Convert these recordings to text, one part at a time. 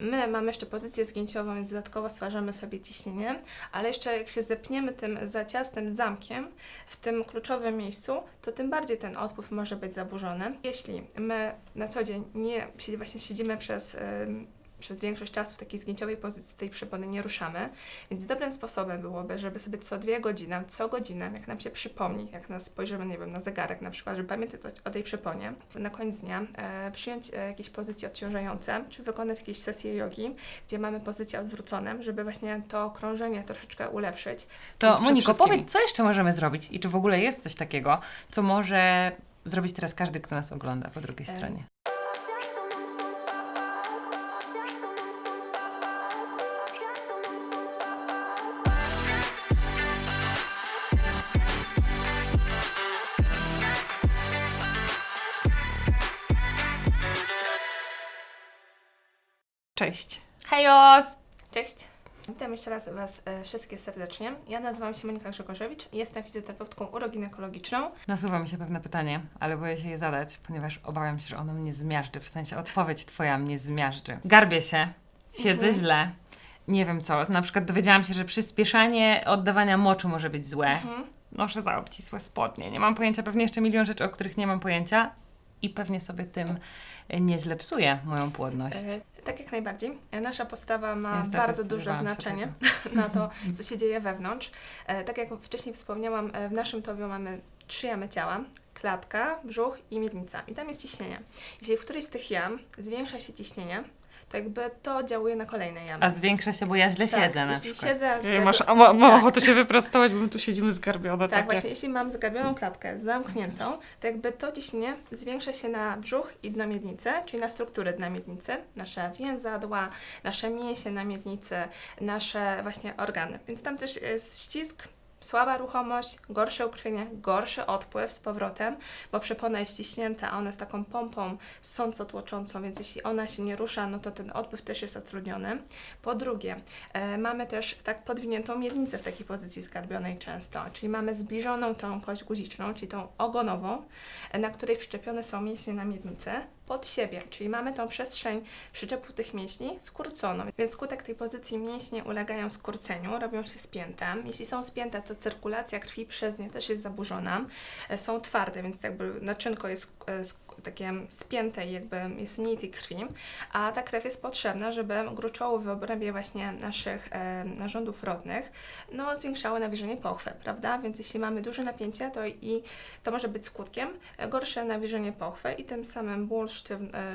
My mamy jeszcze pozycję zgięciową, więc dodatkowo stwarzamy sobie ciśnienie, ale jeszcze jak się zepniemy tym za ciasnym zamkiem w tym kluczowym miejscu, to tym bardziej ten odpływ może być zaburzony. Jeśli my na co dzień nie właśnie siedzimy przez, przez większość czasu w takiej zgięciowej pozycji, tej przypony nie ruszamy, więc dobrym sposobem byłoby, żeby sobie co dwie godziny, co godzinę, jak nam się przypomni, jak nas spojrzymy, nie wiem, na zegarek na przykład, żeby pamiętać o tej przyponie, na koniec dnia e, przyjąć e, jakieś pozycje odciążające, czy wykonać jakieś sesje jogi, gdzie mamy pozycje odwrócone, żeby właśnie to krążenie troszeczkę ulepszyć. To Moniko, powiedz, co jeszcze możemy zrobić i czy w ogóle jest coś takiego, co może zrobić teraz każdy, kto nas ogląda po drugiej Em, stronie? Cześć. Hejos! Cześć! Witam jeszcze raz Was e, wszystkie serdecznie. Ja nazywam się Monika Grzegorzewicz, jestem fizjoterapeutką uroginekologiczną. Nasuwa mi się pewne pytanie, ale boję się je zadać, ponieważ obawiam się, że ono mnie zmiażdży, w sensie odpowiedź Twoja mnie zmiażdży. Garbię się, siedzę Mhm. źle, nie wiem co. Na przykład dowiedziałam się, że przyspieszanie oddawania moczu może być złe. Mhm. Noszę za obcisłe spodnie. Nie mam pojęcia, pewnie jeszcze milion rzeczy, o których nie mam pojęcia i pewnie sobie tym e, nieźle psuję moją płodność. Tak jak najbardziej. E, Nasza postawa ma Niestety, bardzo duże spodziewałam się znaczenie na to, co się dzieje wewnątrz. E, tak jak wcześniej wspomniałam, e, w naszym towiu mamy trzy jamy ciała. Klatka, brzuch i miednica. I tam jest ciśnienie. Jeśli w którejś z tych jam zwiększa się ciśnienie, to jakby to oddziałuje na kolejne jamy. A zwiększa się, bo ja źle Tak, siedzę na jeśli przykład. siedzę z Ej, Masz, a ma, mam ochotę się wyprostować, bo my tu siedzimy zgarbione Tak, takie. właśnie, jeśli mam zgarbioną klatkę zamkniętą, to jakby to ciśnienie zwiększa się na brzuch i dno miednicy, czyli na struktury dna miednicy, nasze więzadła, nasze mięsie na miednicy, nasze właśnie organy. Więc tam też jest ścisk, słaba ruchomość, gorsze ukrwienie, gorszy odpływ z powrotem, bo przepona jest ściśnięta, a ona jest taką pompą sąco tłoczącą, więc jeśli ona się nie rusza, no to ten odpływ też jest utrudniony. Po drugie, e, mamy też tak podwiniętą miednicę w takiej pozycji zgarbionej często, czyli mamy zbliżoną tą kość guziczną, czyli tą ogonową, e, na której przyczepione są mięśnie na miednicę pod siebie, czyli mamy tą przestrzeń przyczepu tych mięśni skróconą, więc skutek tej pozycji mięśnie ulegają skurceniu, robią się spięte. Jeśli są spięte, to cyrkulacja krwi przez nie też jest zaburzona. E, Są twarde, więc jakby naczynko jest e, takie spięte i jakby jest mniej tej krwi, a ta krew jest potrzebna, żeby gruczoły w obrębie właśnie naszych e, narządów rodnych no, zwiększały nawilżenie pochwy, prawda? Więc jeśli mamy duże napięcie, to i to może być skutkiem gorsze nawilżenie pochwy i tym samym ból,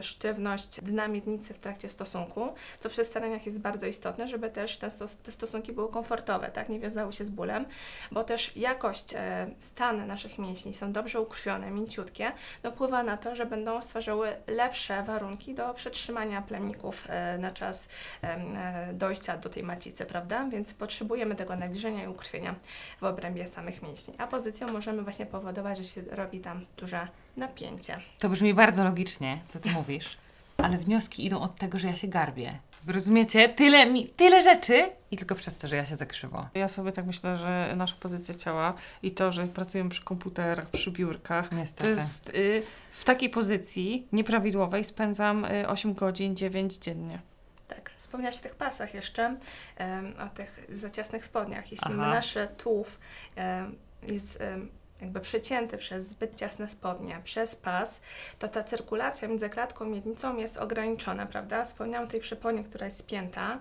sztywność dna miednicy w trakcie stosunku, co przy staraniach jest bardzo istotne, żeby też te, stos- te stosunki były komfortowe, tak? Nie wiązały się z bólem, bo też jakość, e, stan naszych mięśni są dobrze ukrwione, mięciutkie, wpływa na to, że będą stwarzały lepsze warunki do przetrzymania plemników e, na czas e, dojścia do tej macicy, prawda? Więc potrzebujemy tego nawilżenia i ukrwienia w obrębie samych mięśni. A pozycją możemy właśnie powodować, że się robi tam duże napięcie. To brzmi bardzo logicznie, co ty mówisz, ale wnioski idą od tego, że ja się garbię. Rozumiecie? Tyle, mi, tyle rzeczy i tylko przez to, że ja się tak krzywo. Ja sobie tak myślę, że nasza pozycja ciała i to, że pracujemy przy komputerach, przy biurkach, to Niestety. jest y, w takiej pozycji nieprawidłowej spędzam y, 8 godzin, 9 dziennie. Tak, wspomniałaś o tych pasach jeszcze, em, o tych za ciasnych spodniach. Jeśli Aha. nasz tułów em, jest em, jakby przecięty przez zbyt ciasne spodnie, przez pas, to ta cyrkulacja między klatką miednicą jest ograniczona, prawda? Wspomniałam o tej przyponie, która jest spięta,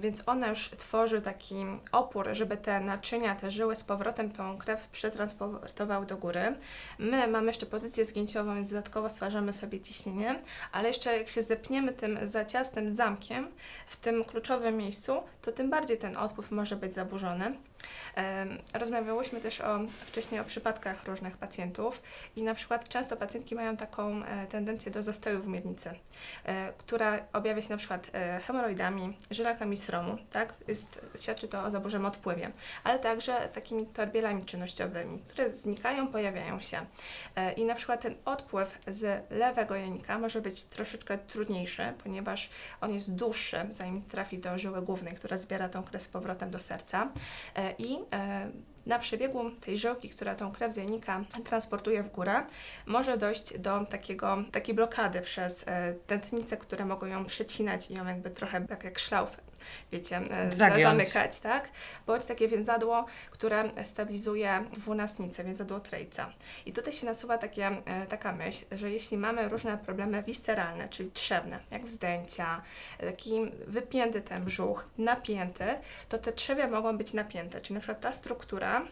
więc ona już tworzy taki opór, żeby te naczynia, te żyły z powrotem tą krew przetransportowały do góry. My mamy jeszcze pozycję zgięciową, więc dodatkowo stwarzamy sobie ciśnienie, ale jeszcze jak się zepniemy tym za ciasnym zamkiem w tym kluczowym miejscu, to tym bardziej ten odpływ może być zaburzony. Rozmawiałyśmy też o, wcześniej o przypadkach różnych pacjentów i na przykład często pacjentki mają taką e, tendencję do zastoju w miednicy, e, która objawia się na przykład e, hemoroidami, żylakami sromu, tak? Jest, świadczy to o zaburzeniu odpływie, ale także takimi torbielami czynnościowymi, które znikają, pojawiają się. I na przykład ten odpływ z lewego jajnika może być troszeczkę trudniejszy, ponieważ on jest dłuższy, zanim trafi do żyły głównej, która zbiera tą krew z powrotem do serca. I e, na przebiegu tej żyłki, która tą krew z jajnika transportuje w górę, może dojść do takiego, takiej blokady przez e, tętnice, które mogą ją przecinać i ją jakby trochę tak jak szlauf, wiecie, e, za- Zagiąć. zamykać, tak? Bądź takie więzadło, które stabilizuje dwunastnicę, więzadło Trejca. I tutaj się nasuwa takie, e, taka myśl, że jeśli mamy różne problemy wisteralne, czyli trzewne, jak wzdęcia, taki wypięty ten brzuch, napięty, to te trzewia mogą być napięte, czyli na przykład ta struktura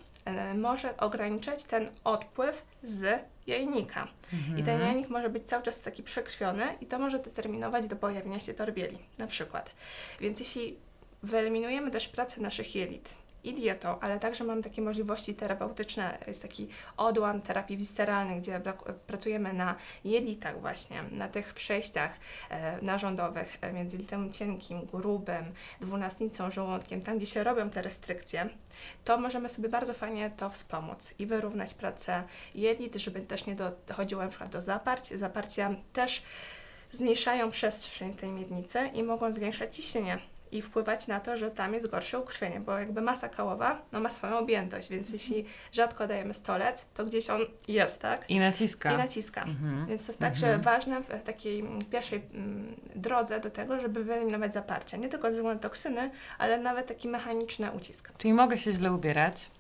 może ograniczać ten odpływ z jajnika. I ten jajnik może być cały czas taki przekrwiony i to może determinować do pojawienia się torbieli na przykład. Więc jeśli wyeliminujemy też pracę naszych jelit i dietą, ale także mamy takie możliwości terapeutyczne, jest taki odłam terapii wisteralnej, gdzie pracujemy na jelitach właśnie, na tych przejściach e, narządowych e, między litem cienkim, grubym, dwunastnicą, żołądkiem, tam gdzie się robią te restrykcje, to możemy sobie bardzo fajnie to wspomóc i wyrównać pracę jelit, żeby też nie do- dochodziło na przykład do zaparć. Zaparcia też zmniejszają przestrzeń tej miednicy i mogą zwiększać ciśnienie i wpływać na to, że tam jest gorsze ukrwienie, bo jakby masa kałowa no, ma swoją objętość, więc jeśli rzadko dajemy stolec, to gdzieś on jest, tak? I naciska. I naciska. Mhm. Więc to jest także ważne w takiej pierwszej mm, drodze do tego, żeby wyeliminować zaparcia. Nie tylko ze względu toksyny, ale nawet taki mechaniczny ucisk. Czyli mogę się źle ubierać,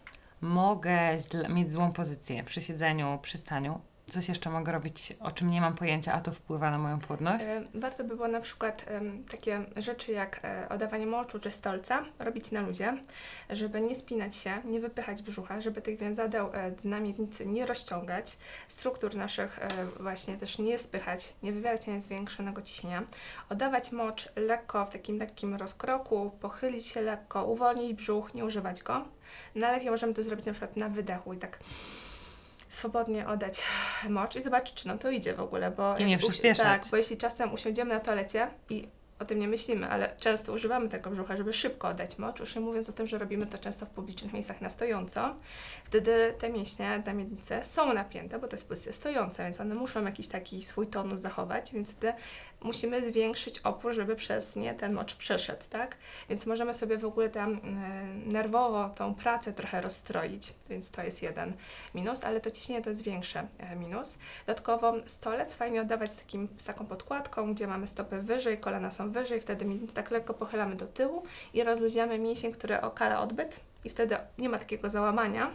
mogę źle, mieć złą pozycję przy siedzeniu, przy staniu. Coś jeszcze mogę robić, o czym nie mam pojęcia, a to wpływa na moją płodność? E, Warto by było na przykład takie rzeczy jak e, oddawanie moczu czy stolca robić na luzie, żeby nie spinać się, nie wypychać brzucha, żeby tych więzadeł e, na miednicy nie rozciągać, struktur naszych właśnie też nie spychać, nie wywierać na zwiększonego ciśnienia. Oddawać mocz lekko w takim lekkim rozkroku, pochylić się lekko, uwolnić brzuch, nie używać go. Najlepiej możemy to zrobić na przykład na wydechu i tak swobodnie oddać mocz i zobaczyć, czy nam to idzie w ogóle, bo I nie. Tak, bo jeśli czasem usiądziemy na toalecie i o tym nie myślimy, ale często używamy tego brzucha, żeby szybko oddać mocz, już nie mówiąc o tym, że robimy to często w publicznych miejscach na stojąco, wtedy te mięśnie na miednicy są napięte, bo to jest pozycja stojąca, więc one muszą jakiś taki swój tonus zachować, więc wtedy musimy zwiększyć opór, żeby przez nie ten mocz przeszedł, tak? Więc możemy sobie w ogóle tam y, nerwowo tą pracę trochę rozstroić, więc to jest jeden minus, ale to ciśnienie to jest większy e, minus. Dodatkowo stolec fajnie oddawać z, takim, z taką podkładką, gdzie mamy stopy wyżej, kolana są wyżej, wtedy miednicę tak lekko pochylamy do tyłu i rozluźniamy mięsień, który okala odbyt i wtedy nie ma takiego załamania.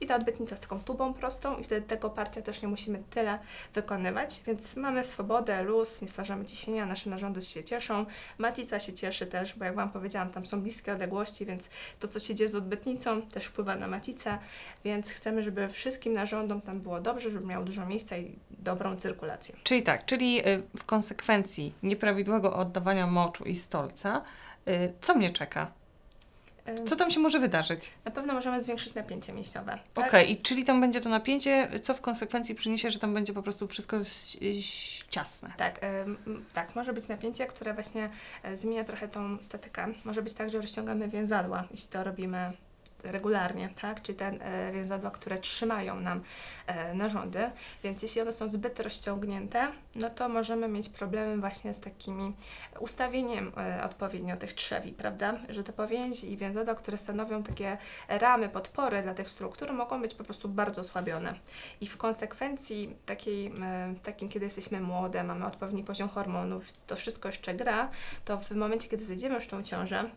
I ta odbytnica z taką tubą prostą i wtedy tego parcia też nie musimy tyle wykonywać, więc mamy swobodę, luz, nie stwarzamy ciśnienia, nasze narządy się cieszą, matica się cieszy też, bo jak Wam powiedziałam, tam są bliskie odległości, więc to, co się dzieje z odbytnicą, też wpływa na macicę, więc chcemy, żeby wszystkim narządom tam było dobrze, żeby miało dużo miejsca i dobrą cyrkulację. Czyli tak, czyli y, w konsekwencji nieprawidłowego oddawania moczu i stolca, y, co mnie czeka? Co tam się może wydarzyć? Na pewno możemy zwiększyć napięcie mięśniowe. tak? Okej, i czyli tam będzie to napięcie, co w konsekwencji przyniesie, że tam będzie po prostu wszystko ciasne. Tak, ym, tak, może być napięcie, które właśnie e, zmienia trochę tą statykę. Może być tak, że rozciągamy więzadła, jeśli to robimy regularnie, tak? Czyli te e, więzadła, które trzymają nam e, narządy. Więc jeśli one są zbyt rozciągnięte, no to możemy mieć problemy właśnie z takimi ustawieniem e, odpowiednio tych trzewi, prawda? Że te powięzi i więzadła, które stanowią takie ramy, podpory dla tych struktur, mogą być po prostu bardzo osłabione. I w konsekwencji takiej, takim, kiedy jesteśmy młode, mamy odpowiedni poziom hormonów, to wszystko jeszcze gra, to w momencie, kiedy zejdziemy już tą ciążę,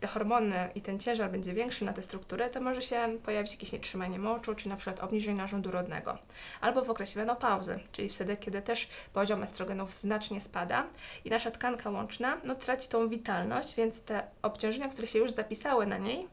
te hormony i ten ciężar będzie większy na te struktury, to może się pojawić jakieś nietrzymanie moczu, czy na przykład obniżenie narządu rodnego. Albo w okresie menopauzy, czyli wtedy, kiedy też poziom estrogenów znacznie spada i nasza tkanka łączna no, traci tą witalność, więc te obciążenia, które się już zapisały na niej,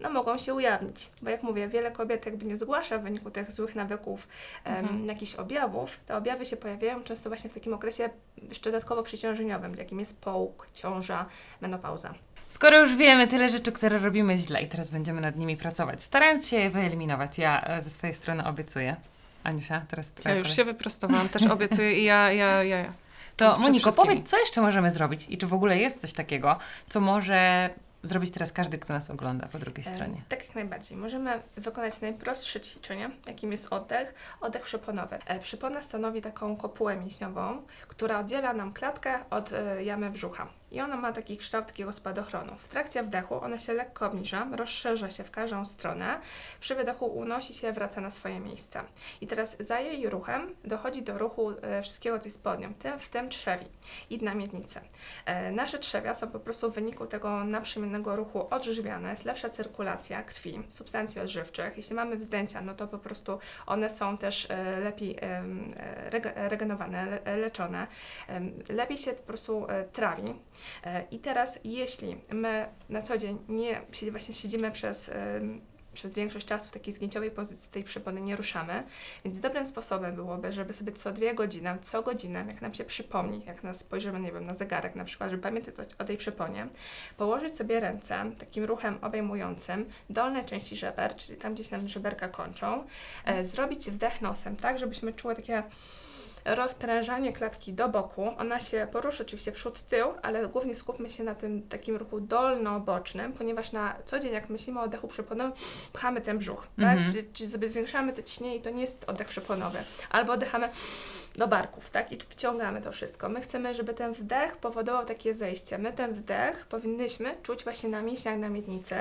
no mogą się ujawnić. Bo jak mówię, wiele kobiet jakby nie zgłasza w wyniku tych złych nawyków Mhm. jakichś objawów. Te objawy się pojawiają często właśnie w takim okresie jeszcze dodatkowo przyciążeniowym, jakim jest połóg, ciąża, menopauza. Skoro już wiemy tyle rzeczy, które robimy źle i teraz będziemy nad nimi pracować, starając się je wyeliminować, ja e, ze swojej strony obiecuję. Aniusia, teraz Ja twoja już kolej. się wyprostowałam, też obiecuję i ja, ja, ja, ja. To przed Moniko, wszystkimi. powiedz, co jeszcze możemy zrobić i czy w ogóle jest coś takiego, co może zrobić teraz każdy, kto nas ogląda po drugiej E, stronie? Tak jak najbardziej. Możemy wykonać najprostsze ćwiczenie, jakim jest oddech, oddech przyponowy. E, Przypona stanowi taką kopułę mięśniową, która oddziela nam klatkę od e, jamy brzucha. I ona ma taki kształt takiego spadochronu. W trakcie wdechu ona się lekko obniża, rozszerza się w każdą stronę, przy wydechu unosi się, wraca na swoje miejsce. I teraz za jej ruchem dochodzi do ruchu e, wszystkiego, co jest pod nią, w tym trzewi i dna miednicy. E, nasze trzewia są po prostu w wyniku tego naprzemiennego ruchu odżywiane, jest lepsza cyrkulacja krwi, substancji odżywczych. Jeśli mamy wzdęcia, no to po prostu one są też e, lepiej em, e, rege, regenowane, le, leczone. Lepiej się po prostu trawi. E, I teraz, jeśli my na co dzień nie właśnie siedzimy przez przez większość czasu w takiej zgięciowej pozycji tej przypony nie ruszamy, więc dobrym sposobem byłoby, żeby sobie co dwie godziny, co godzinę, jak nam się przypomni, jak nas spojrzymy, nie wiem, na zegarek na przykład, żeby pamiętać o tej przyponie, położyć sobie ręce takim ruchem obejmującym dolne części żeber, czyli tam, gdzie się nam żeberka kończą, e, zrobić wdech nosem, tak, żebyśmy czuły takie rozprężanie klatki do boku. Ona się poruszy oczywiście przód, tył, ale głównie skupmy się na tym takim ruchu dolno-bocznym, ponieważ na co dzień, jak myślimy o oddechu przyponowym, pchamy ten brzuch, tak? Mhm. Czyli, czyli sobie zwiększamy te ciśnie i to nie jest oddech przyponowy. Albo oddychamy do barków, tak? I wciągamy to wszystko. My chcemy, żeby ten wdech powodował takie zejście. My ten wdech powinnyśmy czuć właśnie na mięśniach na miednicy,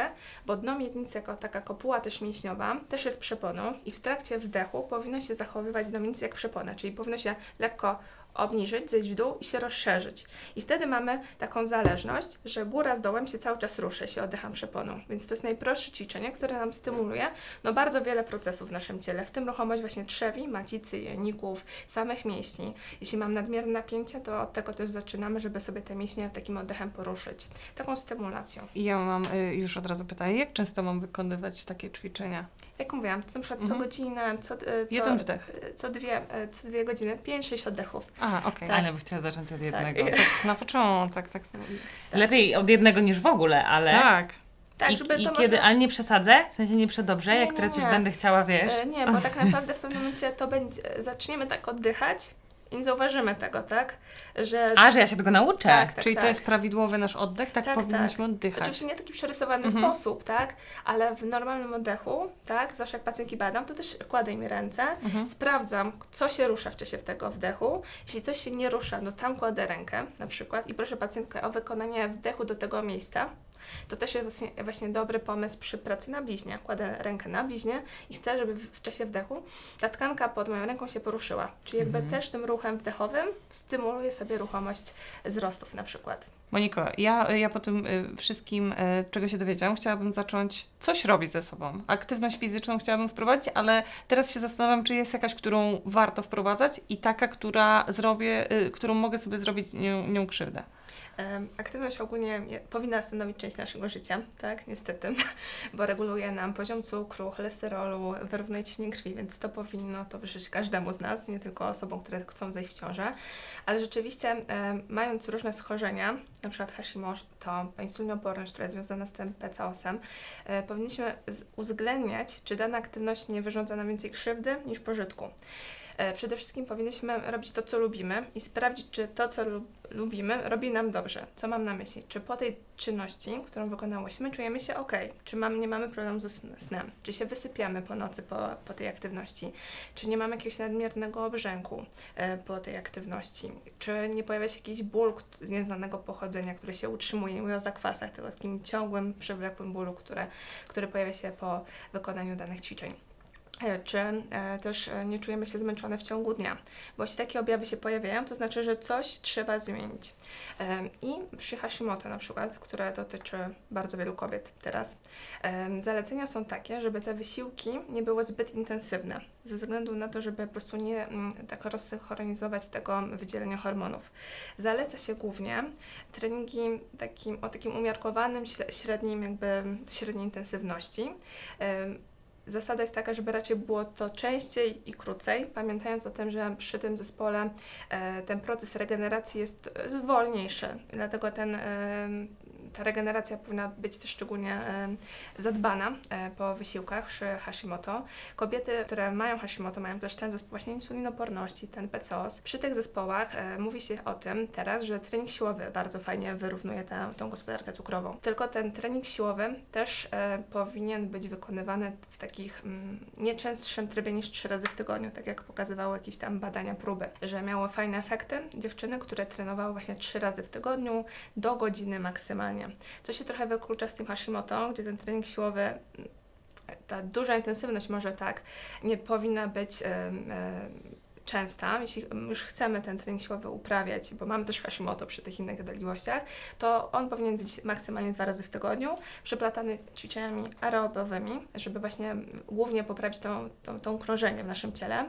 bo dno miednicy jako taka kopuła też mięśniowa też jest przeponą i w trakcie wdechu powinno się zachowywać dno miednicy jak przepona, czyli powinno się lekko obniżyć, zejść w dół i się rozszerzyć. I wtedy mamy taką zależność, że góra z dołem się cały czas ruszy, się oddycham przeponą. Więc to jest najprostsze ćwiczenie, które nam stymuluje no bardzo wiele procesów w naszym ciele, w tym ruchomość właśnie trzewi, macicy, jajników, samych mięśni. Jeśli mam nadmierne napięcie, to od tego też zaczynamy, żeby sobie te mięśnie takim oddechem poruszyć. Taką stymulacją. I ja mam y, już od razu pytanie, jak często mam wykonywać takie ćwiczenia? Jak mówiłam, to na przykład Mhm. co godzinę, co, e, co, Jeden wdech. e, co, dwie, e, co dwie godziny, 5-6 oddechów. A, okej. Tak. Ale bym chciała zacząć od jednego. Tak. Na początek, tak. tak. Lepiej od jednego niż w ogóle, ale... tak. Tak, I, żeby i to kiedy, można... ale nie przesadzę, w sensie nie przedobrze, Nie, jak nie, teraz już nie. będę chciała, wiesz. Nie, bo tak naprawdę w pewnym momencie to będzie, zaczniemy tak oddychać i nie zauważymy tego, tak? Że A, że ja się tego nauczę. Tak, tak, Czyli tak. to jest prawidłowy nasz oddech, tak, Tak, powinniśmy oddychać. Oczywiście nie taki przerysowany Mhm. sposób, tak? Ale w normalnym oddechu, tak? Zawsze jak pacjentki badam, to też kładę im ręce, Mhm. sprawdzam, co się rusza w czasie tego wdechu. Jeśli coś się nie rusza, no tam kładę rękę na przykład i proszę pacjentkę o wykonanie wdechu do tego miejsca. To też jest właśnie, właśnie dobry pomysł przy pracy na bliźnie. Kładę rękę na bliźnie i chcę, żeby w, w czasie wdechu ta tkanka pod moją ręką się poruszyła. Czyli jakby Mhm. też tym ruchem wdechowym stymuluję sobie ruchomość wzrostów na przykład. Moniko, ja, ja po tym y, wszystkim, y, czego się dowiedziałam, chciałabym zacząć coś robić ze sobą. Aktywność fizyczną chciałabym wprowadzić, ale teraz się zastanawiam, czy jest jakaś, którą warto wprowadzać i taka, która zrobię, y, którą mogę sobie zrobić nią, nią krzywdę. Aktywność ogólnie powinna stanowić część naszego życia, tak, niestety, bo reguluje nam poziom cukru, cholesterolu, wyrównuje ciśnienie krwi, więc to powinno towarzyszyć każdemu z nas, nie tylko osobom, które chcą zejść w ciążę, ale rzeczywiście mając różne schorzenia, przykład Hashimoto, insulinooporność, która jest związana z tym PCOS-em, e, powinniśmy uwzględniać, czy dana aktywność nie wyrządza nam więcej krzywdy niż pożytku. E, Przede wszystkim powinniśmy robić to, co lubimy i sprawdzić, czy to, co lu- lubimy, robi nam dobrze. Co mam na myśli? Czy po tej czynności, którą wykonałyśmy, czujemy się ok? Czy mam, nie mamy problemu ze sn- snem? Czy się wysypiamy po nocy po, po tej aktywności? Czy nie mamy jakiegoś nadmiernego obrzęku e, po tej aktywności? Czy nie pojawia się jakiś ból z nieznanego pochodzenia, który się utrzymuje? Mówię o zakwasach, tego takim ciągłym, przewlekłym bólu, które, który pojawia się po wykonaniu danych ćwiczeń. E, Czy e, też e, nie czujemy się zmęczone w ciągu dnia? Bo jeśli takie objawy się pojawiają, to znaczy, że coś trzeba zmienić. I przy Hashimoto na przykład, które dotyczy bardzo wielu kobiet teraz, zalecenia są takie, żeby te wysiłki nie były zbyt intensywne, ze względu na to, żeby po prostu nie mm, tak rozsynchronizować tego wydzielenia hormonów. Zaleca się głównie treningi takim, o takim umiarkowanym, śre- średnim, jakby średniej intensywności. Zasada jest taka, żeby raczej było to częściej i krócej, pamiętając o tym, że przy tym zespole e, ten proces regeneracji jest e, wolniejszy, dlatego ten, ta regeneracja powinna być też szczególnie em, zadbana e, po wysiłkach przy Hashimoto. Kobiety, które mają Hashimoto, mają też ten zespół właśnie insulinoporności, ten PCOS. Przy tych zespołach e, mówi się o tym teraz, że trening siłowy bardzo fajnie wyrównuje tę, tą gospodarkę cukrową. Tylko ten trening siłowy też e, powinien być wykonywany w takich mm, nieczęstszym trybie niż trzy razy w tygodniu, tak jak pokazywały jakieś tam badania, próby, że miało fajne efekty dziewczyny, które trenowały właśnie trzy razy w tygodniu do godziny maksymalnie. Co się trochę wyklucza z tym Hashimoto, gdzie ten trening siłowy ta duża intensywność może tak nie powinna być częsta, jeśli już chcemy ten trening siłowy uprawiać, bo mamy też Hashimoto przy tych innych dolegliwościach, to on powinien być maksymalnie dwa razy w tygodniu, przeplatany ćwiczeniami aerobowymi, żeby właśnie głównie poprawić tą, tą, tą krążenie w naszym ciele,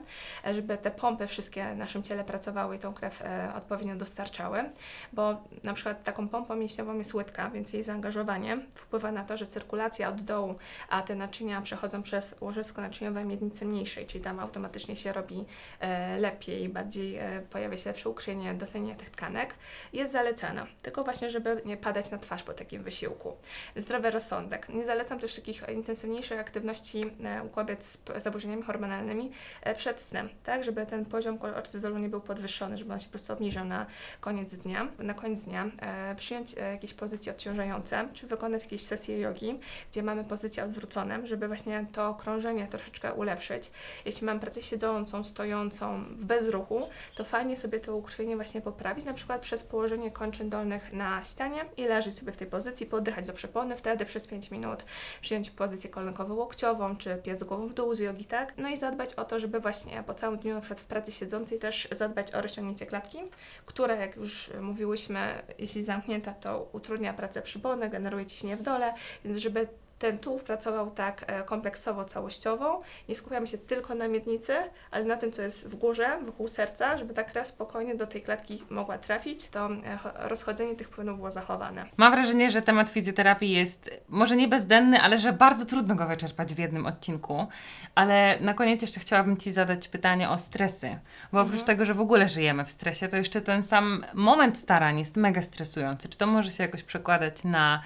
żeby te pompy wszystkie w naszym ciele pracowały i tą krew e, odpowiednio dostarczały, bo na przykład taką pompą mięśniową jest łydka, więc jej zaangażowanie wpływa na to, że cyrkulacja od dołu, a te naczynia przechodzą przez łożysko naczyniowe miednicy mniejszej, czyli tam automatycznie się robi e, lepiej, bardziej e, pojawia się lepsze ukrwienie, dotlenienie tych tkanek, jest zalecana. Tylko właśnie, żeby nie padać na twarz po takim wysiłku. Zdrowy rozsądek. Nie zalecam też takich intensywniejszych aktywności e, u kobiet z zaburzeniami hormonalnymi e, przed snem, tak, żeby ten poziom kortyzolu nie był podwyższony, żeby on się po prostu obniżał na koniec dnia. Na koniec dnia przyjąć jakieś pozycje odciążające, czy wykonać jakieś sesje jogi, gdzie mamy pozycje odwrócone, żeby właśnie to krążenie troszeczkę ulepszyć. Jeśli mam pracę siedzącą, stojącą, w bezruchu, to fajnie sobie to ukrwienie właśnie poprawić, na przykład przez położenie kończyn dolnych na ścianie i leżeć sobie w tej pozycji, poddychać do przepony, wtedy przez 5 minut przyjąć pozycję kolankowo-łokciową, czy pies głową w dół z jogi, tak? No i zadbać o to, żeby właśnie po całym dniu, na przykład w pracy siedzącej też zadbać o rozciągnięcie klatki, które, jak już mówiłyśmy, jeśli zamknięta, to utrudnia pracę przypony, generuje ciśnienie w dole, więc żeby ten tułów pracował tak e, kompleksowo, całościowo. Nie skupiamy się tylko na miednicy, ale na tym, co jest w górze, wokół serca, żeby ta krew spokojnie do tej klatki mogła trafić. To e, cho- rozchodzenie tych płynów było zachowane. Mam wrażenie, że temat fizjoterapii jest może nie bezdenny, ale że bardzo trudno go wyczerpać w jednym odcinku. Ale na koniec jeszcze chciałabym Ci zadać pytanie o stresy. Bo oprócz tego, że w ogóle żyjemy w stresie, to jeszcze ten sam moment starań jest mega stresujący. Czy to może się jakoś przekładać na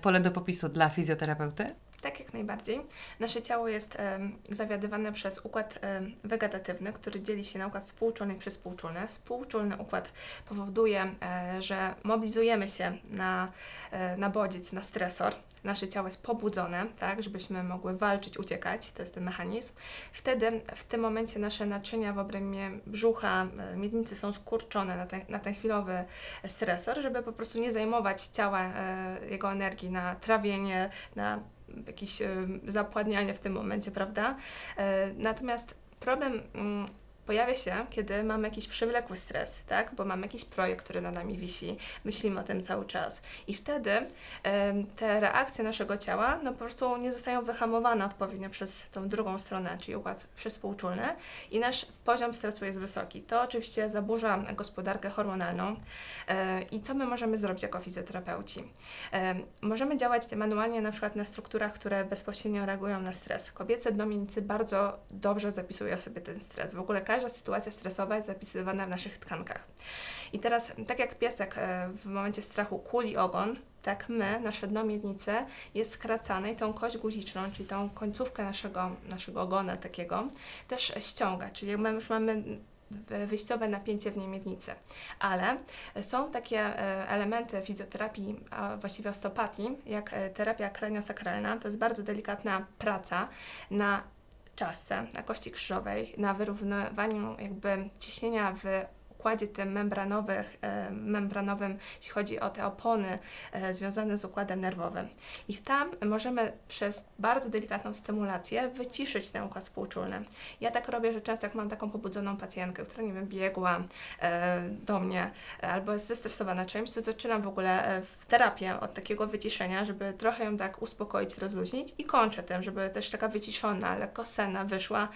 pole do popisu dla fizjoterapeuty? Tak jak najbardziej. Nasze ciało jest zawiadywane przez układ wegetatywny, który dzieli się na układ współczulny i przyspółczulny. Współczulny układ powoduje, e, że mobilizujemy się na, e, na bodziec, na stresor. Nasze ciało jest pobudzone, tak, żebyśmy mogły walczyć, uciekać. To jest ten mechanizm. Wtedy w tym momencie nasze naczynia w obrębie brzucha, e, miednicy są skurczone na ten, na ten chwilowy stresor, żeby po prostu nie zajmować ciała, jego energii na trawienie, na jakieś zapładnianie w tym momencie, prawda? E, Natomiast problem mm, pojawia się, kiedy mamy jakiś przewlekły stres, tak? Bo mamy jakiś projekt, który nad nami wisi, myślimy o tym cały czas. I wtedy te reakcje naszego ciała no po prostu nie zostają wyhamowane odpowiednio przez tą drugą stronę, czyli układ przyspółczulny i nasz poziom stresu jest wysoki. To oczywiście zaburza gospodarkę hormonalną. E, I co my możemy zrobić jako fizjoterapeuci? E, Możemy działać manualnie na przykład na strukturach, które bezpośrednio reagują na stres. Kobiece dnomienicy bardzo dobrze zapisują sobie ten stres. W ogóle każda sytuacja stresowa jest zapisywana w naszych tkankach. I teraz, tak jak piesek e, w momencie strachu kuli ogon, tak my, nasze dno miednicy jest skracane i tą kość guziczną, czyli tą końcówkę naszego, naszego ogona takiego, też ściąga, czyli my już mamy wyjściowe napięcie w niej miednicy. Ale są takie e, elementy fizjoterapii, a właściwie osteopatii, jak e, terapia kraniosakralna. To jest bardzo delikatna praca na czaszce, na kości krzyżowej, na wyrównywaniu jakby ciśnienia w układzie tym membranowych, e, membranowym, jeśli chodzi o te opony e, związane z układem nerwowym. I tam możemy przez bardzo delikatną stymulację wyciszyć ten układ współczulny. Ja tak robię, że często jak mam taką pobudzoną pacjentkę, która nie wiem, biegła e, do mnie albo jest zestresowana czymś, to zaczynam w ogóle w terapię od takiego wyciszenia, żeby trochę ją tak uspokoić, rozluźnić i kończę tym, żeby też taka wyciszona, lekko senna wyszła,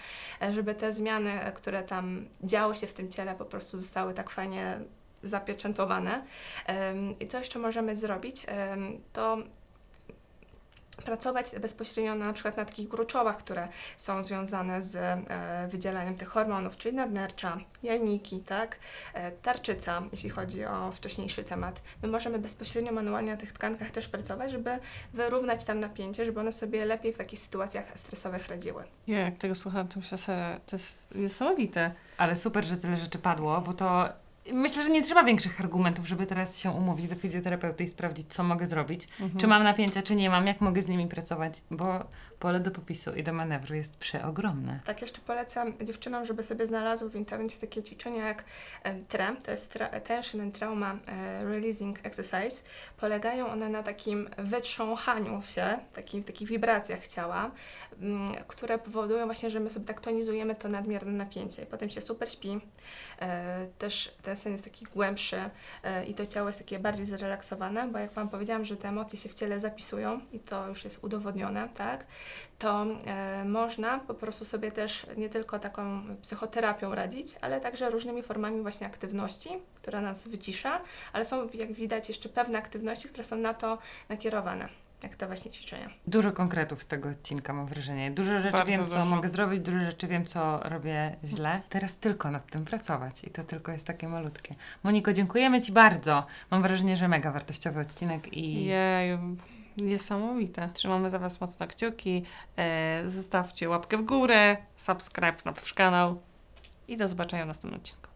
żeby te zmiany, które tam działy się w tym ciele, po prostu zostały tak fajnie zapieczętowane. I co jeszcze możemy zrobić, to pracować bezpośrednio na, na przykład na takich gruczołach, które są związane z e, wydzielaniem tych hormonów, czyli nadnercza, jajniki, tak, e, tarczyca, jeśli chodzi o wcześniejszy temat. My możemy bezpośrednio manualnie na tych tkankach też pracować, żeby wyrównać tam napięcie, żeby one sobie lepiej w takich sytuacjach stresowych radziły. Ja jak tego słucham, to myślę sobie, to jest niesamowite. Ale super, że tyle rzeczy padło, bo to myślę, że nie trzeba większych argumentów, żeby teraz się umówić do fizjoterapeuty i sprawdzić, co mogę zrobić. Mhm. Czy mam napięcia, czy nie mam, jak mogę z nimi pracować, bo pole do popisu i do manewru jest przeogromne. Tak, jeszcze polecam dziewczynom, żeby sobie znalazły w internecie takie ćwiczenia jak em, TRE, to jest tra- Tension and Trauma e, Releasing Exercise. Polegają one na takim wytrząchaniu się, takim, takich wibracjach ciała, mm, które powodują właśnie, że my sobie tak tonizujemy to nadmierne napięcie. Potem się super śpi, e, też ten sen jest taki głębszy e, i to ciało jest takie bardziej zrelaksowane, bo jak Wam powiedziałam, że te emocje się w ciele zapisują i to już jest udowodnione, tak? to e, można po prostu sobie też nie tylko taką psychoterapią radzić, ale także różnymi formami właśnie aktywności, która nas wycisza, ale są, jak widać, jeszcze pewne aktywności, które są na to nakierowane, jak te właśnie ćwiczenia. Dużo konkretów z tego odcinka, mam wrażenie. Dużo rzeczy Bardzo wiem, co dużo. mogę zrobić, dużo rzeczy wiem, co robię źle. Teraz tylko nad tym pracować i to tylko jest takie malutkie. Moniko, dziękujemy Ci bardzo. Mam wrażenie, że mega wartościowy odcinek i Jeju, niesamowite. Trzymamy za Was mocno kciuki. E, zostawcie łapkę w górę, subscribe na nasz kanał i do zobaczenia w następnym odcinku.